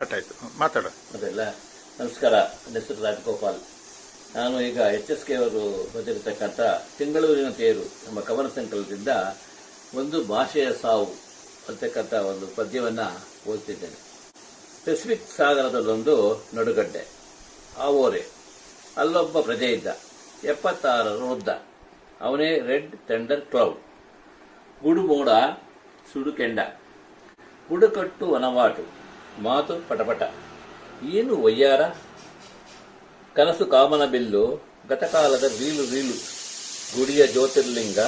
ಕಟ್ಟಾಯ್ತು. ಮಾತಾಡ. ಅದೆಲ್ಲ. ನಮಸ್ಕಾರ ನನ್ನ ಹೆಸರು ರಾಜಗೋಪಾಲ್ ನಾನು ಈಗ ಎಚ್ ಎಸ್ ಕೆ ಅವರು ಬರೆದಿರತಕ್ಕಂಥ ತಿಂಗಳೂರಿನ ತೇರು ನಮ್ಮ ಕವನ ಸಂಕಲನದಿಂದ ಒಂದು ಭಾಷೆಯ ಸಾವು ಅಂತಕ್ಕಂಥ ಒಂದು ಪದ್ಯವನ್ನು ಓದ್ತಿದ್ದೇನೆ. ಪೆಸಿಫಿಕ್ ಸಾಗರದಲ್ಲೊಂದು ನಡುಗಡ್ಡೆ ಆ ಓರೆ ಅಲ್ಲೊಬ್ಬ ಪ್ರಜೆ ಇದ್ದ, ಎಪ್ಪತ್ತಾರರ ಉದ್ದ ಅವನೇ ರೆಡ್ ಟೆಂಡರ್ ಕ್ಲೌಡ್. ಗುಡುಮೋಡ, ಸುಡುಕೆಂಡ. ಬುಡಕಟ್ಟು ವನವಾಟು. ಮಾತು ಪಟಪಟ. ಏನು ಒಯ್ಯಾರ ಕನಸು ಕಾಮನ ಬಿಲ್ಲು, ಗತಕಾಲದ ರೀಲು ರೀಲು, ಗುಡಿಯ ಜ್ಯೋತಿರ್ಲಿಂಗ,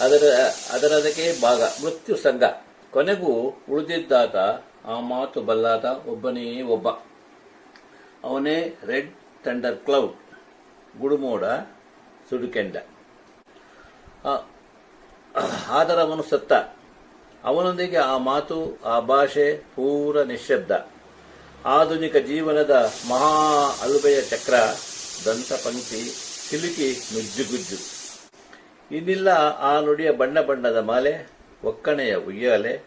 ಅದರ, ಅದರದಕ್ಕೆ ಭಾಗ, ಮೃತ್ಯು ಸಂಘ. ಕೊನೆಗೂ ಉಳಿದಿದ್ದಾತ ಆ ಮಾತು ಬಲ್ಲಾತ ಒಬ್ಬನೇ ಒಬ್ಬ. ಅವನೇ ರೆಡ್ ಥಂಡರ್ ಕ್ಲೌಡ್, ಗುಡುಮೋಡ, ಸುಡುಕೆಂಡ. ಆದರವನು ಸತ್ತ. ಅವನೊಂದಿಗೆ ಆ ಮಾತು, ಆ ಭಾಷೆ ಪೂರ ನಿಶ್ಶಬ್ದ ಆಧುನಿಕ ಜೀವನದ ಮಹಾ ಅಲುಬೆಯ ಚಕ್ರ ದಂತಪಂಕ್ತಿ ಸಿಲುಕಿ ನುಜ್ಜುಗುಜ್ಜು. ಇನ್ನಿಲ್ಲ ಆ ನುಡಿಯ ಬಣ್ಣ ಬಣ್ಣದ ಮಾಲೆ, ಒಕ್ಕಣೆಯ ಉಯ್ಯಾಲೆ,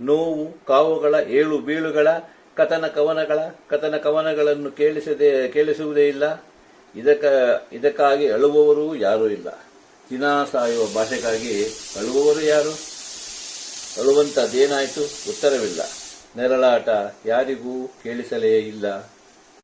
ನೋವು, ಕಾವುಗಳ ಏಳು ಬೀಳುಗಳ, ಕಥನ ಕವನಗಳ, ಕಥನ ಕವನಗಳನ್ನು ಕೇಳಿಸದೆ, ಕೇಳಿಸುವುದೇ ಇಲ್ಲ. ಇದಕ್ಕ ಇದಕ್ಕಾಗಿ ಅಳುವವರೂ ಯಾರೂ ಇಲ್ಲ. ದಿನ ಸಾಯುವ ಭಾಷೆಗಾಗಿ ಅಳುವವರು ಯಾರು? ಅಳುವಂತದ್ದೇನಾಯಿತು ಉತ್ತರವಿಲ್ಲ. ನೆರಳಾಟ ಯಾರಿಗೂ ಕೇಳಿಸಲೇ ಇಲ್ಲ.